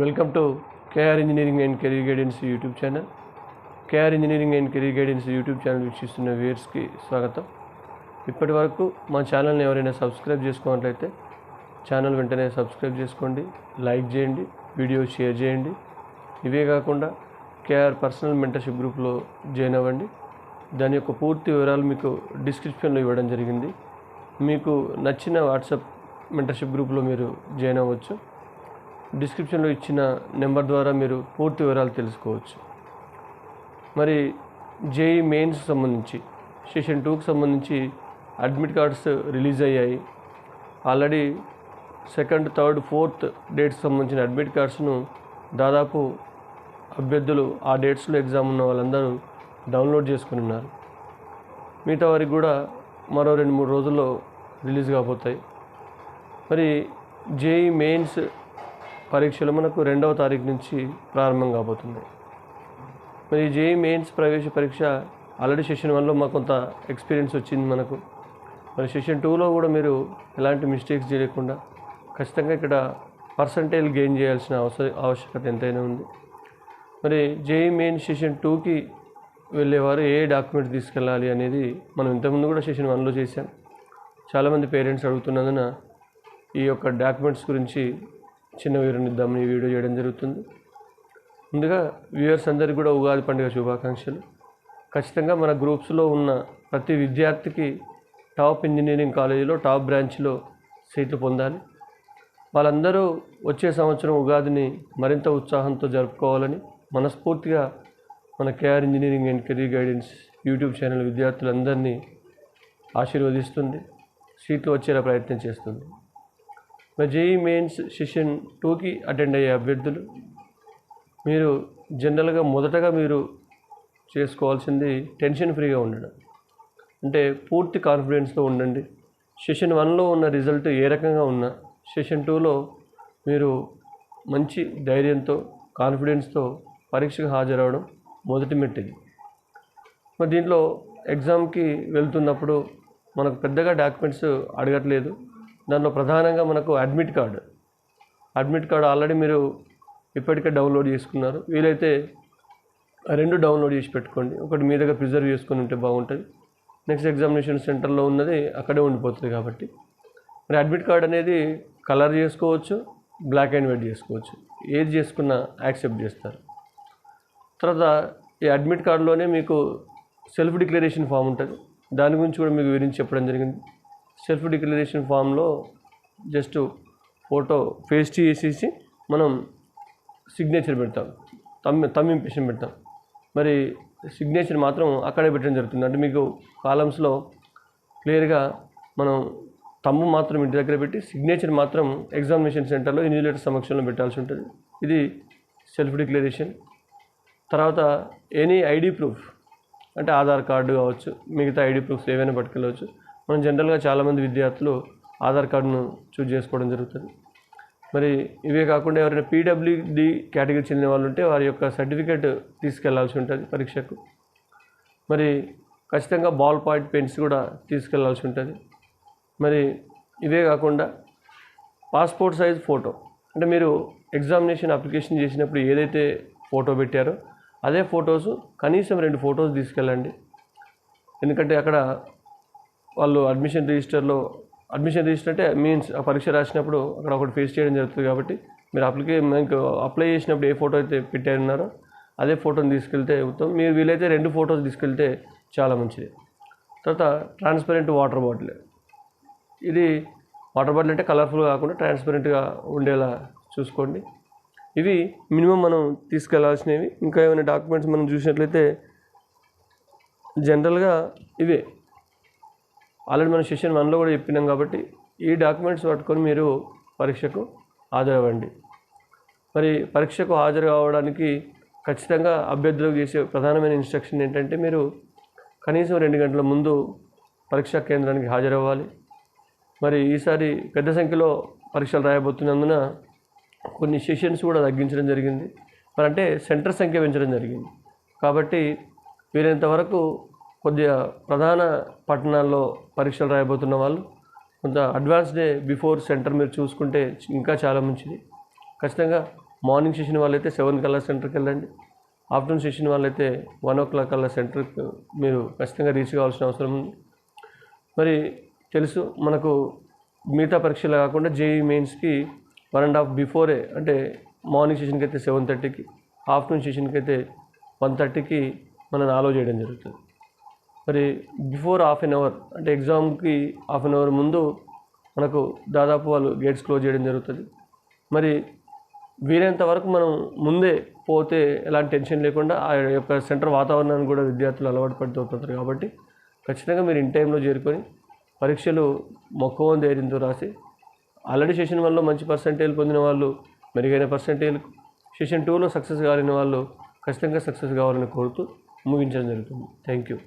Welcome to KR engineering and career guidance YouTube channel KR engineering and career guidance YouTube channel వీక్షిస్తున్న వ్యూయర్స్కి స్వాగతం. ఇప్పటి వరకు మా ఛానల్ని ఎవరైనా సబ్స్క్రైబ్ చేసుకున్నట్లయితే ఛానల్ వెంటనే సబ్స్క్రైబ్ చేసుకోండి లైక్ చేయండి వీడియో షేర్ చేయండి. ఇవే కాకుండా కేఆర్ పర్సనల్ మెంటర్షిప్ గ్రూప్లో జాయిన్ అవ్వండి. దాని యొక్క పూర్తి వివరాలు మీకు డిస్క్రిప్షన్లో ఇవ్వడం జరిగింది. మీకు నచ్చిన వాట్సాప్ మెంటర్షిప్ గ్రూప్లో మీరు జాయిన్ అవ్వచ్చు. డిస్క్రిప్షన్లో ఇచ్చిన నెంబర్ ద్వారా మీరు పూర్తి వివరాలు తెలుసుకోవచ్చు. మరి జేఈ మెయిన్స్ సంబంధించి సెషన్ టూకి సంబంధించి అడ్మిట్ కార్డ్స్ రిలీజ్ అయ్యాయి. Already second third fourth dates సంబంధించిన అడ్మిట్ కార్డ్స్ను దాదాపు అభ్యర్థులు ఆ డేట్స్లో ఎగ్జామ్ ఉన్న వాళ్ళందరూ డౌన్లోడ్ చేసుకుని ఉన్నారు. మిగతా వారికి కూడా మరో రెండు మూడు రోజుల్లో రిలీజ్ కాబోతాయి. మరి జేఈ మెయిన్స్ పరీక్షలు మనకు రెండవ తారీఖు నుంచి ప్రారంభం కాబోతున్నాయి మరి జేఈ మెయిన్స్ ప్రవేశ పరీక్ష ఆల్రెడీ సెషన్ వన్లో మాకు కొంత ఎక్స్పీరియన్స్ వచ్చింది మనకు. మరి సెషన్ టూలో కూడా మీరు ఎలాంటి మిస్టేక్స్ చేయకుండా ఖచ్చితంగా ఇక్కడ పర్సంటేజ్ గెయిన్ చేయాల్సిన అవసర ఆవశ్యకత ఎంతైనా ఉంది. మరి జేఈ మెయిన్ సెషన్ టూకి వెళ్ళేవారు ఏ డాక్యుమెంట్ తీసుకెళ్ళాలి అనేది మనం ఇంతకుముందు కూడా సెషన్ వన్లో చేశాం. చాలామంది పేరెంట్స్ అడుగుతున్నందున ఈ యొక్క డాక్యుమెంట్స్ గురించి చిన్న వివరణిద్దామని ఈ వీడియో చేయడం జరుగుతుంది. ముందుగా వ్యూవర్స్ అందరికీ కూడా ఉగాది పండుగ శుభాకాంక్షలు. ఖచ్చితంగా మన గ్రూప్స్లో ఉన్న ప్రతి విద్యార్థికి టాప్ ఇంజనీరింగ్ కాలేజీలో టాప్ బ్రాంచ్లో సీట్లు పొందాలి. వాళ్ళందరూ వచ్చే సంవత్సరం ఉగాదిని మరింత ఉత్సాహంతో జరుపుకోవాలని మనస్ఫూర్తిగా మన KR engineering and career guidance YouTube channel విద్యార్థులందరినీ ఆశీర్వదిస్తుంది. సీట్లు వచ్చేలా ప్రయత్నం చేస్తుంది. జేఈ మెయిన్స్ సెషన్ టూకి అటెండ్ అయ్యే అభ్యర్థులు. మీరు జనరల్గా మొదటగా మీరు చేసుకోవాల్సింది టెన్షన్ ఫ్రీగా ఉండడం. అంటే పూర్తి కాన్ఫిడెన్స్తో ఉండండి. సెషన్ వన్లో ఉన్న రిజల్ట్ ఏ రకంగా ఉన్నా సెషన్ టూలో మీరు మంచి ధైర్యంతో కాన్ఫిడెన్స్తో పరీక్షకు హాజరవడం మొదటి మెట్టిది. మరి దీంట్లో ఎగ్జామ్కి వెళ్తున్నప్పుడు మనకు పెద్దగా డాక్యుమెంట్స్ అడగట్లేదు. దాంట్లో ప్రధానంగా మనకు admit card. Admit card already మీరు ఇప్పటికే డౌన్లోడ్ చేసుకున్నారు. వీలైతే రెండు డౌన్లోడ్ చేసి పెట్టుకోండి. ఒకటి మీ దగ్గర ప్రిజర్వ్ చేసుకొని ఉంటే బాగుంటుంది. నెక్స్ట్ ఎగ్జామినేషన్ సెంటర్లో ఉన్నది అక్కడే ఉండిపోతుంది కాబట్టి. మరి అడ్మిట్ కార్డ్ అనేది కలర్ చేసుకోవచ్చు బ్లాక్ అండ్ వైట్ చేసుకోవచ్చు. ఏది చేసుకున్నా యాక్సెప్ట్ చేస్తారు. తర్వాత ఈ అడ్మిట్ కార్డులోనే మీకు సెల్ఫ్ డిక్లరేషన్ ఫామ్ ఉంటుంది. దాని గురించి కూడా మీకు వివరించి చెప్పడం జరిగింది. సెల్ఫ్ డిక్లరేషన్ ఫామ్లో జస్ట్ ఫోటో పేస్ట్ చేసేసి మనం సిగ్నేచర్ పెడతాం. తమ్మి తమ్ ఇంప్రెషన్ పెడతాం. మరి సిగ్నేచర్ మాత్రం అక్కడే పెట్టడం జరుగుతుంది. అంటే మీకు కాలమ్స్లో క్లియర్గా మనం తమ్ము మాత్రం ఇంటి దగ్గర పెట్టి సిగ్నేచర్ మాత్రం ఎగ్జామినేషన్ సెంటర్లో ఇన్విజిలేటర్ సమక్షంలో పెట్టాల్సి ఉంటుంది. ఇది సెల్ఫ్ డిక్లరేషన్. తర్వాత ఎనీ ఐడి ప్రూఫ్ అంటే ఆధార్ కార్డు కావచ్చు మిగతా ఐడి ప్రూఫ్స్ ఏవైనా పట్టుకెళ్ళవచ్చు. మనం జనరల్గా చాలామంది విద్యార్థులు ఆధార్ కార్డును చూజ్ చేసుకోవడం జరుగుతుంది. మరి ఇవే కాకుండా ఎవరైనా పీడబ్ల్యూడి కేటగిరీ చెందిన వాళ్ళు ఉంటే వారి యొక్క సర్టిఫికేట్ తీసుకెళ్ళాల్సి ఉంటుంది పరీక్షకు. మరి ఖచ్చితంగా బాల్ పాయింట్ పెన్స్ కూడా తీసుకెళ్ళాల్సి ఉంటుంది. మరి ఇవే కాకుండా పాస్పోర్ట్ సైజ్ ఫోటో. అంటే మీరు ఎగ్జామినేషన్ అప్లికేషన్ చేసినప్పుడు ఏదైతే ఫోటో పెట్టారో అదే ఫొటోస్ కనీసం రెండు ఫొటోస్ తీసుకెళ్ళండి. ఎందుకంటే అక్కడ వాళ్ళు అడ్మిషన్ రిజిస్టర్లో అడ్మిషన్ రిజిస్టర్ అంటే మీన్స్ ఆ పరీక్ష రాసినప్పుడు అక్కడ ఒకటి ఫేస్ చేయడం జరుగుతుంది కాబట్టి మీరు అప్లికే మీకు అప్లై చేసినప్పుడు ఏ ఫోటో అయితే పెట్టారన్నారో అదే ఫోటోని తీసుకెళ్తే ఉత్తమం. మీరు వీలైతే రెండు ఫోటోస్ తీసుకెళ్తే చాలా మంచిది. తర్వాత ట్రాన్స్పరెంట్ వాటర్ బాటిల్ ఇది వాటర్ బాటిల్ అంటే కలర్ఫుల్ కాకుండా ట్రాన్స్పరెంట్గా ఉండేలా చూసుకోండి. ఇవి మినిమం మనం తీసుకెళ్ళాల్సినవి. ఇంకా ఏమైనా డాక్యుమెంట్స్ మనం చూసినట్లయితే జనరల్గా ఇవే. ఆల్రెడీ మనం సెషన్ వన్లో కూడా చెప్పినాం కాబట్టి ఈ డాక్యుమెంట్స్ పట్టుకొని మీరు పరీక్షకు హాజరవ్వండి. మరి పరీక్షకు హాజరు కావడానికి ఖచ్చితంగా అభ్యర్థులకు చేసే ప్రధానమైన ఇన్స్ట్రక్షన్ ఏంటంటే మీరు కనీసం రెండు గంటల ముందు పరీక్షా కేంద్రానికి హాజరవ్వాలి. మరి ఈసారి పెద్ద సంఖ్యలో పరీక్షలు రాయబోతున్నందున కొన్ని సెషన్స్ కూడా తగ్గించడం జరిగింది. మరి అంటే సెంటర్ సంఖ్య పెంచడం జరిగింది. కాబట్టి వీలైనంత వరకు కొద్దిగా ప్రధాన పట్టణాల్లో పరీక్షలు రాయబోతున్న వాళ్ళు కొంత అడ్వాన్స్ డే బిఫోర్ సెంటర్ మీరు చూసుకుంటే ఇంకా చాలా మంచిది. ఖచ్చితంగా మార్నింగ్ సెషన్ వాళ్ళైతే సెవెన్ కల్లా సెంటర్కి వెళ్ళండి ఆఫ్టర్నూన్ సెషన్ వాళ్ళైతే వన్ ఓ క్లాక్ కల్లా సెంటర్కి మీరు ఖచ్చితంగా రీచ్ కావాల్సిన అవసరం ఉంది. మరి తెలుసు మనకు మిగతా పరీక్షలు కాకుండా జేఈ మెయిన్స్కి వన్ అండ్ హాఫ్ బిఫోరే అంటే మార్నింగ్ సెషన్కి అయితే సెవెన్ థర్టీకి ఆఫ్టర్నూన్ సెషన్కి అయితే వన్ థర్టీకి మనం ఆలో చేయడం జరుగుతుంది. మరి బిఫోర్ హాఫ్ అన్ అవర్ అంటే ఎగ్జామ్కి హాఫ్ అన్ అవర్ ముందు మనకు దాదాపు వాళ్ళు గేట్స్ క్లోజ్ చేయడం జరుగుతుంది. మరి వీలైనంత వరకు మనం ముందే పోతే ఎలాంటి టెన్షన్ లేకుండా ఆ యొక్క సెంటర్ వాతావరణాన్ని కూడా విద్యార్థులు అలవాటు పడిపోతుంటారు కాబట్టి ఖచ్చితంగా మీరు ఇన్ టైంలో చేరుకొని పరీక్షలు మక్కువ ధైర్యంతో రాసి ఆల్రెడీ సెషన్ వన్లో మంచి పర్సంటేజ్ పొందిన వాళ్ళు మెరుగైన పర్సంటేజ్ సెషన్ టూలో సక్సెస్ కాలేని వాళ్ళు ఖచ్చితంగా సక్సెస్ కావాలని కోరుతూ ముగించడం జరుగుతుంది. Thank you.